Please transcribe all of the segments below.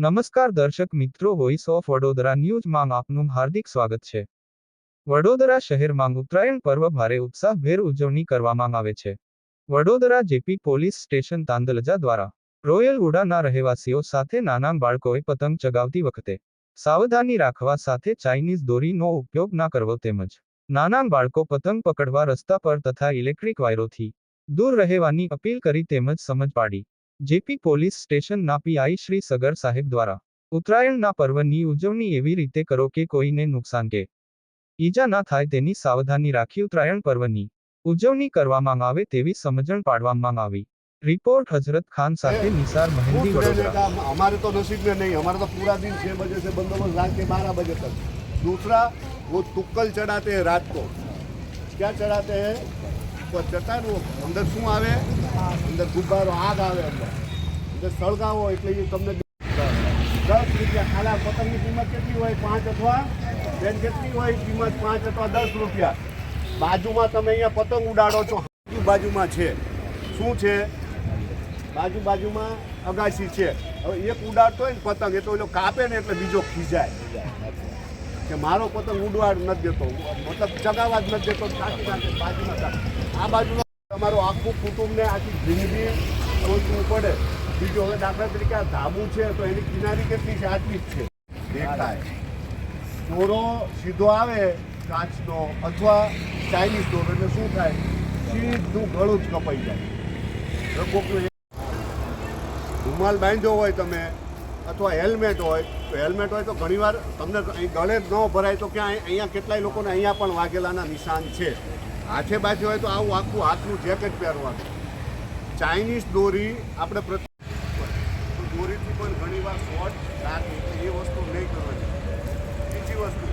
નમસ્કાર દર્શક મિત્રો વોઇસ ઓફ વડોદરા ન્યૂઝમાં આપનું હાર્દિક સ્વાગત છે. વડોદરા શહેરમાં ઉત્તરાયણ પર્વ ભારે ઉત્સાહભેર ઉજવણી કરવામાં આવે છે. Vadodara JP police station Tandalja દ્વારા રોયલ ઉડાના રહેવાસીઓ સાથે નાના બાળકોએ પતંગ ચગાવતી વખતે સાવધાની રાખવા સાથે ચાઇનીઝ દોરીનો ઉપયોગ ના કરવો તેમજ નાના બાળકો પતંગ પકડવા રસ્તા પર તથા ઇલેક્ટ્રિક વાયરોથી દૂર રહેવાની અપીલ કરી તેમજ સમજ પાડી. જેપી પોલીસ સ્ટેશનના પીઆઈ શ્રી સગર સાહેબ દ્વારા ઉત્તરાયણના પર્વની ઉજવણી એવી રીતે કરો કે કોઈને નુકસાન કે ઈજા ના થાય તેની સાવધાની રાખી ઉત્તરાયણ પર્વની ઉજવણી કરવામાં આવે તેવી સમજણ પાડવામાં આવી રિપોર્ટ હજરત ખાન સાથે નિસાર મહેંદી पूछ रहे थे વડોદરા कि हमारे तो नसीब में नहीं हमारा तो पूरा दिन छह बजे से बंदोबस्त रात के बारह बजे तक दूसरा वो तुक्कल चढ़ाते हैं रात को क्या चढ़ाते हैं वो चढ़ता है ने वो अंदर શું આવે અંદર ગુબ્બારો આગ આવે અંદર. અંદર સળગાવો એટલે એ તમને દસ રૂપિયા ખાલા પતંગની કિંમત કેટલી હોય? પાંચ અથવા? બેન, કેટલી હોય કિંમત? પાંચ અથવા દસ રૂપિયા? બાજુમાં તમે અહીંયા પતંગ ઉડાડો છો. બાજુમાં છે. શું છે? બાજુ બાજુમાં અગાસી છે. હવે એક ઉડાડતો હોય ને પતંગ, એ તો એલો કાપે ને એટલે બીજો ખીજાય. કે મારો પતંગ ઉડવાડ નથી દેતો. મતલબ ચગાવવા જ નથી દેતો. બાજુમાં આ બાજુમાં તમારું આખું કુટુંબને આખી જિંદગી સોચવું પડે. બીજું હવે દાખલા તરીકે આ ધાબુ છે, તો એની કિનારી કેટલી છે? આટલી જ છે. દેખાય. દોરો સીધો આવે, કાચનો, અથવા ચાઇનીઝ દોરો એટલે શું થાય? સીધું ગળું જ કપાઈ જાય. કોકનું રૂમાલ બાંધ્યો હોય તમે, અથવા હેલ્મેટ હોય, તો હેલ્મેટ હોય તો ઘણીવાર તમને અહીં ગળે જ ન ભરાય, તો ક્યાં અહીંયા કેટલાય લોકોને અહીંયા પણ વાઘેલાના નિશાન છે. હાથે બાજુ હોય તો આવું આખું હાથનું જેકેટ પહેરવાનું. ચાઇનીઝ દોરી આપણે પ્રતિ દોરીથી પણ ઘણીવાર શોર્ટ લાગે એ વસ્તુ નહીં કરવાની. બીજી વસ્તુ,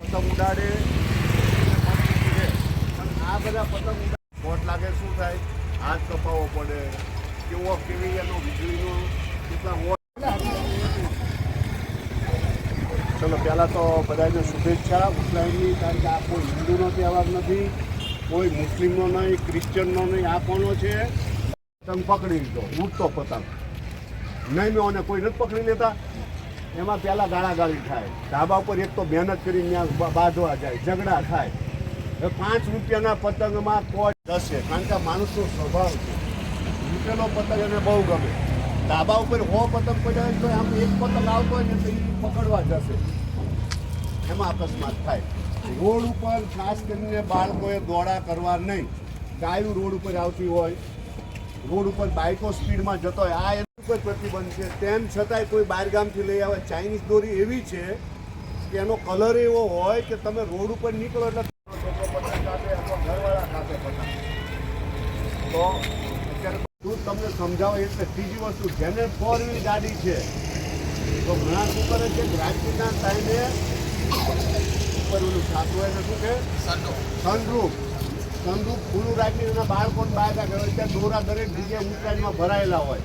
પતંગ ઉડાડે. આ બધા પતંગ ઉડાડે. શોર્ટ લાગે શું થાય? હાથ કપાવવો પડે. કેવો કેવી એનો વીજળીનો કેટલા ચલો પહેલાં તો બધાને શુભેચ્છા. ઉત્તરાયણની કારણ કે આ કોઈ હિન્દુનો તહેવાર નથી, કોઈ મુસ્લિમનો નહીં ક્રિશ્ચનનો નહીં, આ કોનો છે? પતંગ પકડી લીધો ઉડતો પતંગ. નહીં, મેં કોઈ નથી પકડી લેતા. એમાં પહેલાં ગાળાગાળી થાય. ધાબા ઉપર એક તો મહેનત કરીને ત્યાં બાંધવા જાય, ઝઘડા થાય. પાંચ રૂપિયાના પતંગમાં કોઈ જશે કારણ કે માણસનો સ્વભાવ છે. રૂપિયાનો પતંગ એને બહુ ગમે. ધાબા ઉપર હો પતંગ પડ્યો તો આમ એક પતંગ આવતો હોય ને તો એ પકડવા જશે. એમાં અકસ્માત થાય. રોડ ઉપર ખાસ કરીને બાળકોએ દોડા કરવા નહીં. ગાયું રોડ ઉપર આવતી હોય, રોડ ઉપર બાઇકો સ્પીડમાં જતો હોય, આ એનું કોઈ પ્રતિબંધ છે. તેમ છતાંય કોઈ બહારગામથી લઈ આવે. ચાઇનીઝ દોરી એવી છે કે એનો કલર એવો હોય કે તમે રોડ ઉપર નીકળો એટલે તો તમને સમજાવો એટલે ત્રીજી વસ્તુ જેને ફોર વ્હીલ ગાડી છે તો ઘણા શું કરે છે રાત્રિના ટાઈમે ઉપર ઓલું થતું હોય શું કે? સનરૂફ સનરૂફ ખુલ્લું રાખીને એના બાળકોને બહાર કાઢે ત્યાં દોરા દરેક જગ્યાએ ઉત્તરાયણમાં ભરાયેલા હોય.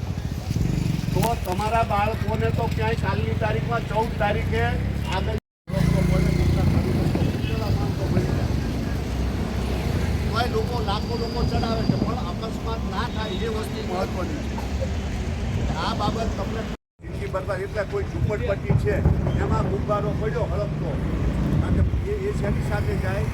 તો તમારા બાળકોને તો ક્યાંય કાલની તારીખમાં ચૌદ તારીખે આગળ રસ્તો મળે, કેટલા કેટલા માણસો મરી જાય. તોય લોકો, લાખો લોકો ચડાવે છે, પણ અકસ્માત ના થાય એ વસ્તુ મહત્વની છે. આ બાબત તમને જિંદગી બરબાદ એટલે કોઈ ઝુંપડપટ્ટી છે, એમાં ગુબ્બારો પડ્યો હળપતો અને એ એ શેની સાથે જાય?